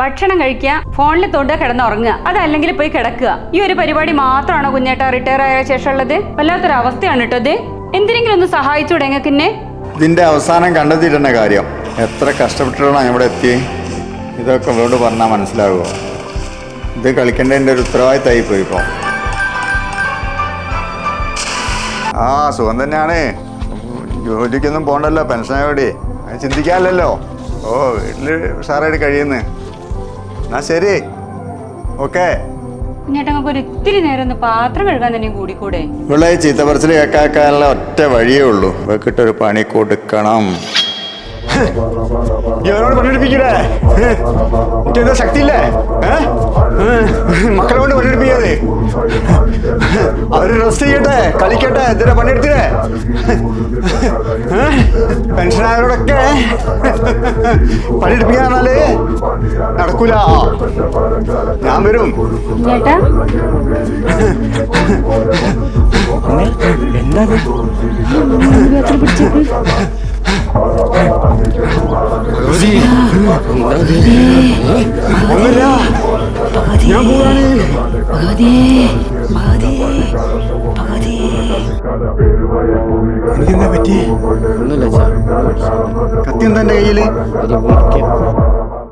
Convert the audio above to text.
ഭക്ഷണം കഴിക്കുക ഫോണിൽ തൊണ്ട കിടന്നുറങ്ങുക. അതല്ലെങ്കിൽ പോയി കിടക്കുക. ഈ ഒരു പരിപാടി മാത്രമാണോ കുഞ്ഞേട്ട റിട്ടയർ ആയ ശേഷം ഉള്ളത് വല്ലാത്തൊരു അവസ്ഥയാണ് കേട്ടോ ഇത്. എന്തിനെങ്കിലും ഒന്ന് സഹായിച്ചു ഞങ്ങൾക്ക് എന്നെ ഇതിന്റെ അവസാനം കണ്ടെത്തിയിട്ടുണ്ട കാര്യം. എത്ര കഷ്ടപ്പെട്ടിട്ടാണ് ഇവിടെ എത്തി ഇതൊക്കെ ഇവരോട് പറഞ്ഞാൽ മനസ്സിലാകുമോ ഇത് കളിക്കേണ്ടതിന്റെ ഒരു ഉത്തരവാദിത്തമായി പോയി ഇപ്പോൾ ആ സുഖം തന്നെയാണ്. ജോലിക്കൊന്നും പോകണ്ടല്ലോ പെൻഷനോടെ ചിന്തിക്കാമല്ലോ ഓ വീട്ടിൽ ഉഷാറായിട്ട് കഴിയുന്നു. എന്നാ ശരി. ഓക്കെ. ഒരു ഇത്തിരി നേരം ഒന്ന് പാത്രം കഴുകാൻ തന്നെ കൂടിക്കൂടെ? ഇവിടെ ചീത്ത പറച്ചിൽ കേൾക്കാനുള്ള ഒറ്റ വഴിയേ ഉള്ളൂ. വെക്കിട്ടൊരു പണി കൊടുക്കണം. പണിയെടുപ്പിക്കൂലേ എനിക്കെന്താ ശക്തിയില്ലേ? മക്കളെ കൊണ്ട് പണിയെടുപ്പിക്കാതെ. അവർ റെസ്റ്റ് ചെയ്യട്ടെ കളിക്കട്ടെ എന്തിനാ പണിയെടുത്തില്ലേ പെൻഷനായവരോടൊക്കെ പണിയെടുപ്പിക്കാന്നാൽ നടക്കൂല. ഞാൻ വരും. കുഞ്ഞേട്ടാ ഒന്നുമില്ല. ഞാൻ പോവാണ്. എനിക്കെന്താ പറ്റി ഒന്നുമില്ല കത്തി എന്താ എന്റെ കയ്യിൽ?